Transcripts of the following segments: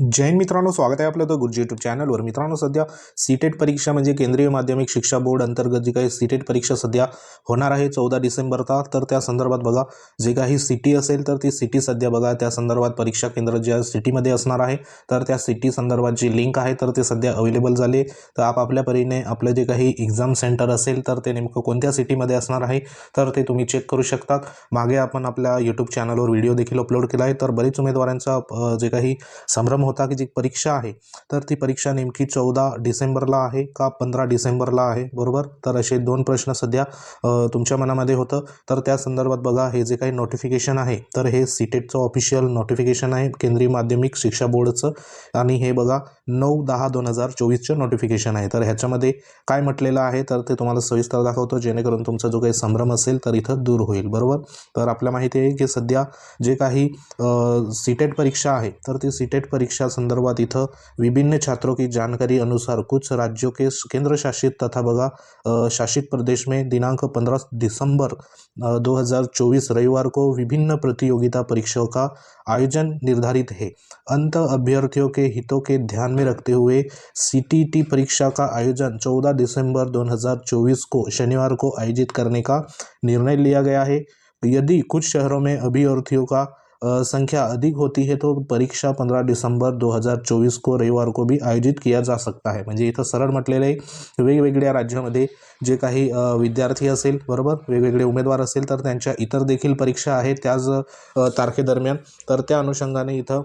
जैन मित्रांनो स्वागत आहे आपलं तर गुरुजी यूट्यूब चॅनलवर मित्रांनो सध्या सीटेट परीक्षा म्हणजे केंद्रीय माध्यमिक शिक्षा बोर्ड अंतर्गत जी काही सीटेट परीक्षा सध्या होणार आहे चौदा डिसेंबरचा तर त्या संदर्भात बघा. जे काही सिटी असेल तर ती सिटी सध्या बघा. त्या संदर्भात परीक्षा केंद्र ज्या सिटीमध्ये असणार आहे तर त्या सिटी संदर्भात जी लिंक आहे तर ते सध्या अवेलेबल झाले. तर आपापल्या परीने आपलं जे काही एक्झाम सेंटर असेल तर ते नेमकं कोणत्या सिटीमध्ये असणार आहे तर ते तुम्ही चेक करू शकता मागे आपण आपल्या यूट्यूब चॅनलवर व्हिडिओ देखील अपलोड केला आहे तर बरेच उमेदवारांचा जे काही संभ्रम होता की जी परीक्षा आहे तर ती परीक्षा नेमकी चौदा डिसेंबरला आहे का पंधरा डिसेंबरला आहे? बरोबर? तर असे दोन प्रश्न सध्या तुमच्या मनामध्ये होतं. तर त्या संदर्भात बघा हे जे काही नोटिफिकेशन आहे तर हे सीटेटचं ऑफिशियल नोटिफिकेशन आहे केंद्रीय माध्यमिक शिक्षा बोर्डचं. आणि हे बघा नऊ दहा दोन हजार चोवीसचं नोटिफिकेशन आहे. तर ह्याच्यामध्ये काय म्हटलेलं आहे तर ते तुम्हाला सविस्तर दाखवतो. जेणेकरून तुमचा जो काही संभ्रम असेल तर इथं दूर होईल. बरोबर? तर आपल्या माहिती आहे की सध्या जे काही सीटेट परीक्षा आहे तर ती सीटेट परीक्षा संदर्भात इथं विभिन्न छात्रों की जानकारी अनुसार कुछ राज्यों के केंद्र शासित तथा बघा शासित प्रदेश में दिनांक 15 दिसंबर दो हज़ार चौबीस रविवार को विभिन्न प्रतियोगिता परीक्षाओं का आयोजन निर्धारित है। अंत अभ्यर्थियों के हितों के ध्यान में रखते हुए सीटीटी परीक्षा का आयोजन 14 दिसंबर 2024 को शनिवार को आयोजित करने का निर्णय लिया गया है। यदि कुछ शहरों में अभ्यर्थियों का संख्या अधिक होती है तो परीक्षा 15 दिसंबर 2024 को रविवार को भी आयोजित किया जा सकता है. म्हणजे इथं सरळ म्हटलेलं आहे वेगवेगळ्या राज्यामध्ये जे काही विद्यार्थी असेल बरोबर? वेगवेगळे उमेदवार असेल तर त्यांच्या इतर देखील परीक्षा आहेत त्याच तारखेदरम्यान. तर त्या अनुषंगाने इथं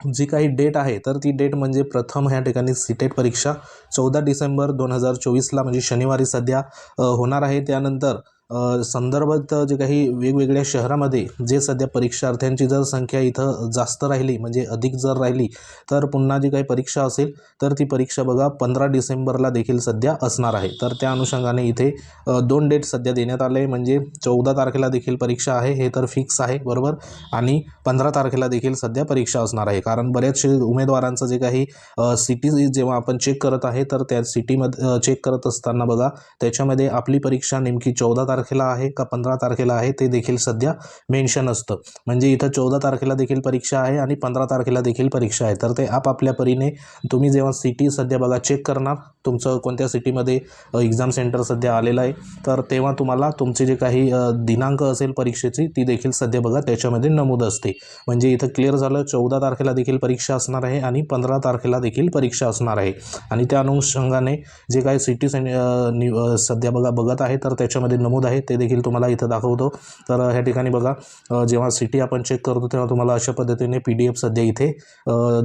जी काही डेट आहे तर ती डेट म्हणजे प्रथम ह्या ठिकाणी सीटेट परीक्षा चौदा डिसेंबर दोन हजार चोवीसला म्हणजे शनिवारी सध्या होणार आहे. त्यानंतर संदर्भात जे काही वेगवेगळ्या शहरामध्ये जे सध्या परीक्षार्थ्यांची जर संख्या इथं जास्त राहिली म्हणजे अधिक जर राहिली तर पुन्हा जी काही परीक्षा असेल तर ती परीक्षा बघा पंधरा डिसेंबरला देखील सध्या असणार आहे. तर त्या अनुषंगाने इथे दोन डेट सध्या देण्यात आले म्हणजे चौदा तारखेला देखील परीक्षा आहे हे तर फिक्स आहे बरोबर? आणि पंधरा तारखेला देखील सध्या परीक्षा असणार आहे. कारण बऱ्याचशे उमेदवारांचं जे काही सिटी जेव्हा आपण चेक करत आहे तर त्या सिटीमध्ये चेक करत असताना बघा त्याच्यामध्ये आपली परीक्षा नेमकी चौदा तारखे तारखेला आहे का पंधरा तारखेला आहे ते देखील सध्या मेन्शन असतं. म्हणजे इथं चौदा तारखेला देखील परीक्षा आहे आणि पंधरा तारखेला देखील परीक्षा आहे. तर ते आपापल्या परीने तुम्ही जेव्हा सिटी सध्या बघा चेक करणार तुमचं कोणत्या सिटीमध्ये एक्झाम सेंटर सध्या आलेलं आहे तर तेव्हा तुम्हाला तुमचे जे काही दिनांक असेल परीक्षेची ती देखील सध्या बघा त्याच्यामध्ये नमूद असते. म्हणजे इथं क्लिअर झालं चौदा तारखेला देखील परीक्षा असणार आहे आणि पंधरा तारखेला देखील परीक्षा असणार आहे. आणि त्या अनुषंगाने जे काही सिटी सें सध्या बघा बघत आहे तर त्याच्यामध्ये नमूद आहे आहे ते देखील तुम्हाला इथं दाखवतो. तर ह्या ठिकाणी बघा जेव्हा सिटी आपण चेक करतो तेव्हा तुम्हाला अशा पद्धतीने पी डी एफ सध्या इथे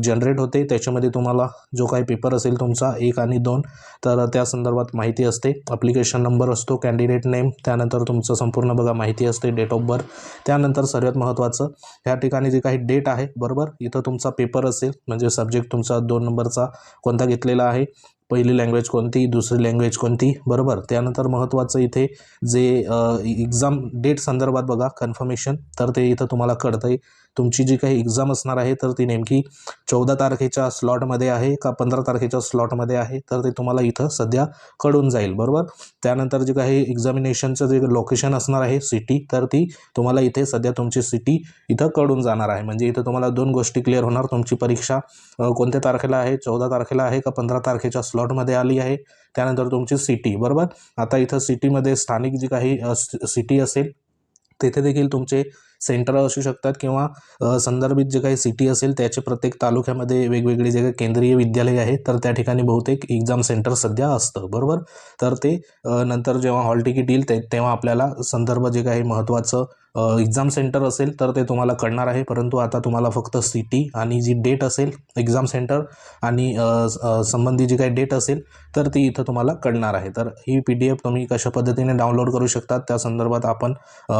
जनरेट होते. त्याच्यामध्ये तुम्हाला जो काही पेपर असेल तुमचा एक आणि दोन. तर त्या संदर्भात माहिती असते. अप्लिकेशन नंबर असतो कॅन्डिडेट नेम त्यानंतर तुमचं संपूर्ण बघा माहिती असते डेट ऑफ बर्थ त्यानंतर सर्वात महत्त्वाचं ह्या ठिकाणी जे काही डेट आहे बरोबर? इथं तुमचा पेपर असेल म्हणजे सब्जेक्ट तुमचा दोन नंबरचा कोणता घेतलेला आहे पहिली लँग्वेज कोणती दुसरी लँग्वेज कोणती? बरोबर? त्यानंतर महत्त्वाचं इथे जे एक्झाम डेट संदर्भात बघा कन्फर्मेशन तर ते इथं तुम्हाला कळतं आहे तुमची जी काही एक्झाम असणार आहे तर ती नेमकी चौदा तारखेच्या स्लॉटमध्ये आहे का पंधरा तारखेच्या स्लॉटमध्ये आहे तर ते तुम्हाला इथं सध्या कळून जाईल बरोबर? त्यानंतर जे काही एक्झामिनेशनचं जे लोकेशन असणार आहे सिटी तर ती तुम्हाला इथे सध्या तुमची सिटी इथं कळून जाणार आहे. म्हणजे इथं तुम्हाला दोन गोष्टी क्लिअर होणार. तुमची परीक्षा कोणत्या तारखेला आहे? चौदा तारखेला आहे का पंधरा तारखेच्या स्लॉटमध्ये आली आहे? त्यानंतर तुमची सिटी बरोबर? आता इथं सिटीमध्ये स्थानिक जी काही सिटी असेल तेथे देखील तुमचे सेंटर असू शकतात किंवा संदर्भित जे काही सिटी असेल त्याचे प्रत्येक तालुक्यामध्ये वेगवेगळे जे काही केंद्रीय विद्यालय आहे तर त्या ठिकाणी बहुतेक एक्झाम सेंटर सध्या असतं बरोबर? तर ते नंतर जेव्हा हॉल तिकीट येईल ते तेव्हा आपल्याला संदर्भ जे काही महत्त्वाचं एक्झाम सेंटर असेल तर ते तुम्हाला कळणार आहे. परंतु आता तुम्हाला फक्त सिटी आणि जी डेट असेल एक्झाम सेंटर आणि संबंधी जी काही डेट असेल तर ती इथं तुम्हाला कळणार आहे. तर ही पी डी एफ तुम्ही कशा पद्धतीने डाउनलोड करू शकतात त्या संदर्भात आपण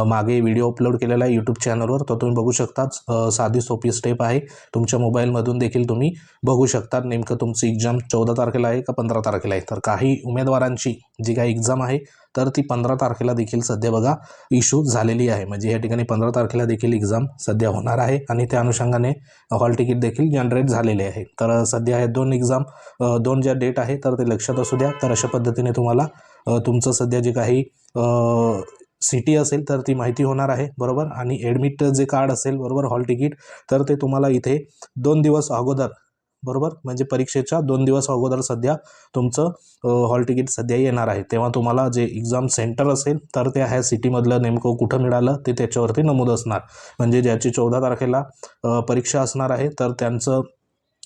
मागे व्हिडिओ अपलोड केलेला आहे यूट्यूब चॅनलवर तो तुम्ही बघू शकताच साधी सोपी स्टेप आहे. तुमच्या मोबाईलमधून देखील तुम्ही बघू शकतात. नेमकं तुमची एक्झाम चौदा तारखेला आहे का पंधरा तारखेला आहे? तर काही उमेदवारांची जी काही एक्झाम आहे तर ती पंधरा तारखेला देखील सध्या बघा इश्यू झालेली आहे. म्हणजे या ठिकाणी पंधरा तारखेला देखील एक्झाम सध्या होणार आहे आणि त्या अनुषंगाने हॉल तिकीट देखील जनरेट झालेले आहे. तर सध्या हे दोन एक्झाम दोन ज्या डेट आहे तर ते लक्षात असू द्या. तर अशा पद्धतीने तुम्हाला तुमचं सध्या जे काही सिटी असेल तर ती माहिती होणार आहे. बरोबर? आणि ॲडमिट जे कार्ड असेल बरोबर हॉल तिकीट तर ते तुम्हाला इथे दोन दिवस अगोदर बरोबर? म्हणजे परीक्षेच्या दोन दिवस अगोदर सध्या तुमचं हॉल तिकीट सध्या येणार आहे. तेव्हा तुम्हाला जे एक्झाम सेंटर असेल तर त्या ह्या सिटीमधलं नेमकं कुठं मिळालं ते त्याच्यावरती नमूद असणार. म्हणजे ज्याची चौदा तारखेला परीक्षा असणार आहे तर त्यांचं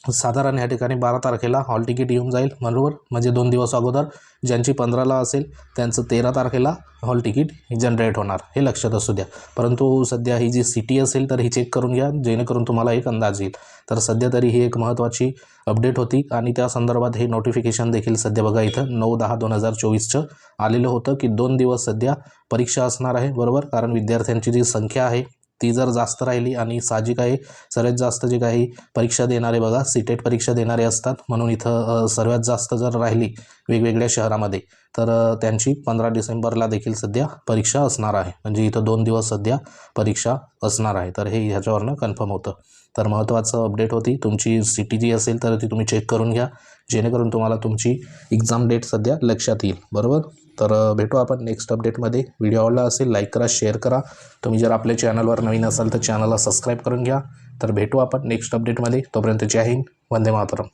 साधारण ह्या ठिकाणी बारा तारखेला हॉल तिकीट येऊन जाईल बरोबर? म्हणजे दोन दिवस अगोदर ज्यांची पंधराला असेल त्यांचं तेरा तारखेला हॉल तिकीट जनरेट होणार हे लक्षात असू द्या. परंतु सध्या ही जी सिटी असेल तर ही चेक करून घ्या जेणेकरून तुम्हाला एक अंदाज येईल. तर सध्या तरी ही एक महत्त्वाची अपडेट होती आणि त्या संदर्भात हे नोटिफिकेशन देखील सध्या बघा इथं नऊ दहा दोन हजार चोवीसचं आलेलं होतं की दोन दिवस सध्या परीक्षा असणार आहे बरोबर? कारण विद्यार्थ्यांची जी संख्या आहे ती जर जास्त राहिली आणि साहजिक आहे सर्वात जास्त जे काही परीक्षा देणारे बघा सीटेट परीक्षा देणारे असतात म्हणून इथं सर्वात जास्त जर राहिली वेगवेगळ्या शहरामध्ये तर त्यांची पंधरा डिसेंबरला देखील सध्या परीक्षा असणार आहे. म्हणजे इथं दोन दिवस सध्या परीक्षा असणार आहे. तर हे ह्याच्यावरनं कन्फर्म होतं. तर महत्त्वाचं अपडेट होती तुमची सी टी जी असेल तर ती तुम्ही चेक करून घ्या. जेणेकरून तुम्हाला तुमची एक्झाम डेट सध्या लक्षात येईल. बरोबर? तर भेटू आपण नेक्स्ट अपडेटमध्ये व्हिडिओ आवडला असेल लाईक करा शेअर करा. तुम्ही जर आपल्या चॅनलवर नवीन असाल तर चॅनलला सबस्क्राईब करून घ्या. तर भेटू आपण नेक्स्ट अपडेटमध्ये तोपर्यंत जय हिंद वंदे मातरम.